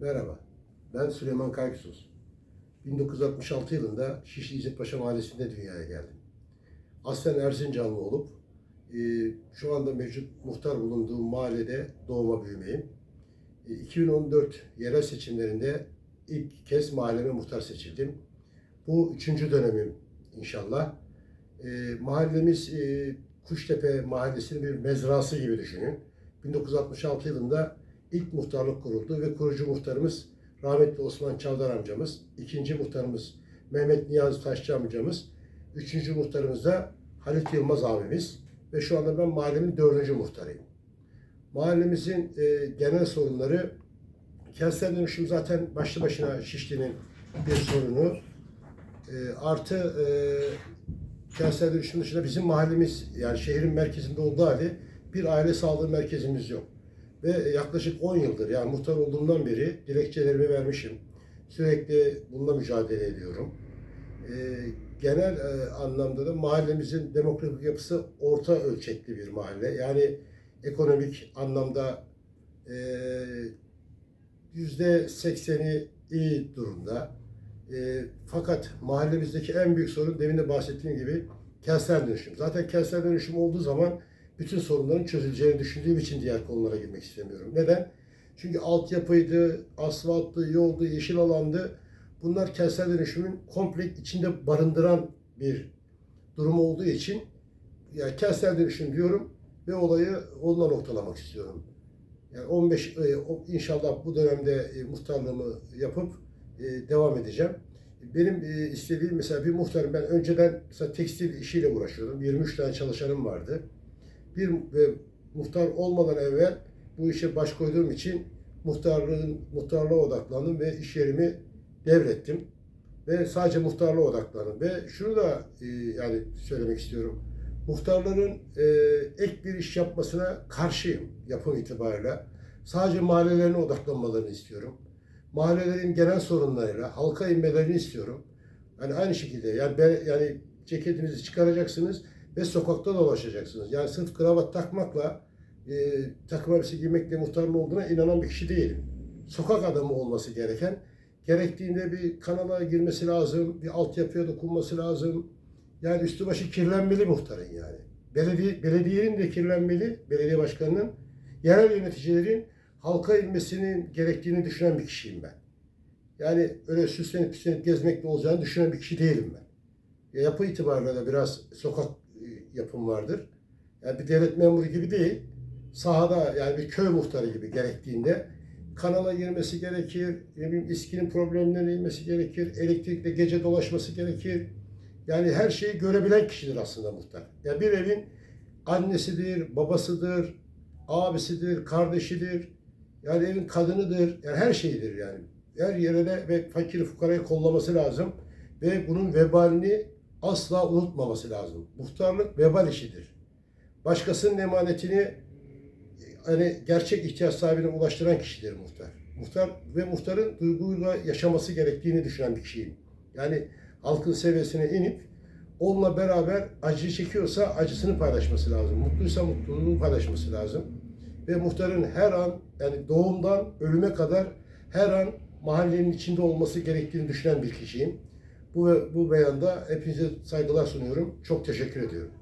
Merhaba, ben Süleyman Kaykusuz. 1966 yılında Şişli İzzetpaşa Mahallesi'nde dünyaya geldim. Aslen Erzincanlı olup e, şu anda mevcut muhtar bulunduğum mahallede doğuma büyümeyim. E, 2014 yerel seçimlerinde ilk kez mahalleme muhtar seçildim. Bu üçüncü dönemim inşallah. E, mahallemiz e, Kuştepe Mahallesi'nin bir mezrası gibi düşünün. 1966 yılında ilk muhtarlık kuruldu ve kurucu muhtarımız rahmetli Osman Çavdar amcamız, ikinci muhtarımız Mehmet Niyazi Taşçı amcamız, üçüncü muhtarımız da Halit Yılmaz abimiz ve şu anda ben mahallemin dördüncü muhtarıyım. Mahallemizin e, genel sorunları kentsel dönüşüm zaten başlı başına Şişli'nin bir sorunu. E, artı e, kentsel dönüşüm dışında bizim mahallemiz yani şehrin merkezinde olduğu halde bir aile sağlığı merkezimiz yok. Ve yaklaşık 10 yıldır yani muhtar olduğumdan beri dilekçelerimi vermişim. Sürekli bununla mücadele ediyorum. Ee, genel e, anlamda da mahallemizin demografik yapısı orta ölçekli bir mahalle. Yani ekonomik anlamda e, yüzde sekseni iyi durumda. E, fakat mahallemizdeki en büyük sorun demin de bahsettiğim gibi kentsel dönüşüm. Zaten kentsel dönüşüm olduğu zaman bütün sorunların çözüleceğini düşündüğüm için diğer konulara girmek istemiyorum. Neden? Çünkü altyapıydı, asfalttı, yoldu, yeşil alandı. Bunlar kentsel dönüşümün komple içinde barındıran bir durum olduğu için yani kentsel dönüşüm diyorum ve olayı onunla noktalamak istiyorum. Yani 15 e, inşallah bu dönemde e, muhtarlığımı yapıp e, devam edeceğim. Benim istediğim mesela bir muhtarım ben önceden mesela tekstil işiyle uğraşıyordum. 23 tane çalışanım vardı bir ve muhtar olmadan evvel bu işe baş koyduğum için muhtarlığın muhtarlığa odaklandım ve iş yerimi devrettim. Ve sadece muhtarlığa odaklandım. Ve şunu da e, yani söylemek istiyorum. Muhtarların e, ek bir iş yapmasına karşıyım yapım itibariyle. Sadece mahallelerine odaklanmalarını istiyorum. Mahallelerin genel sorunlarıyla halka inmelerini istiyorum. Yani aynı şekilde yani ben, yani ceketinizi çıkaracaksınız ve sokakta dolaşacaksınız. Yani sırf kravat takmakla, e, takım elbise giymekle muhtarın olduğuna inanan bir kişi değilim. Sokak adamı olması gereken, gerektiğinde bir kanala girmesi lazım, bir altyapıya dokunması lazım. Yani üstü başı kirlenmeli muhtarın yani. Belediye, belediyenin de kirlenmeli, belediye başkanının, yerel yöneticilerin halka inmesinin gerektiğini düşünen bir kişiyim ben. Yani öyle süslenip püslenip gezmekle olacağını düşünen bir kişi değilim ben. E, yapı itibariyle de biraz sokak yapım vardır. Yani bir devlet memuru gibi değil, sahada yani bir köy muhtarı gibi gerektiğinde kanala girmesi gerekir, ne bileyim iskinin problemlerine inmesi gerekir, elektrikle gece dolaşması gerekir. Yani her şeyi görebilen kişidir aslında muhtar. Yani bir evin annesidir, babasıdır, abisidir, kardeşidir. Yani evin kadınıdır. Yani her şeyidir yani. Her yere de ve fakir fukarayı kollaması lazım. Ve bunun vebalini asla unutmaması lazım. Muhtarlık vebal işidir. Başkasının emanetini hani gerçek ihtiyaç sahibine ulaştıran kişidir muhtar. Muhtar ve muhtarın duyguyla yaşaması gerektiğini düşünen bir kişiyim. Yani halkın seviyesine inip onunla beraber acı çekiyorsa acısını paylaşması lazım. Mutluysa mutluluğunu paylaşması lazım. Ve muhtarın her an yani doğumdan ölüme kadar her an mahallenin içinde olması gerektiğini düşünen bir kişiyim. Bu, bu beyanda hepinize saygılar sunuyorum. Çok teşekkür ediyorum.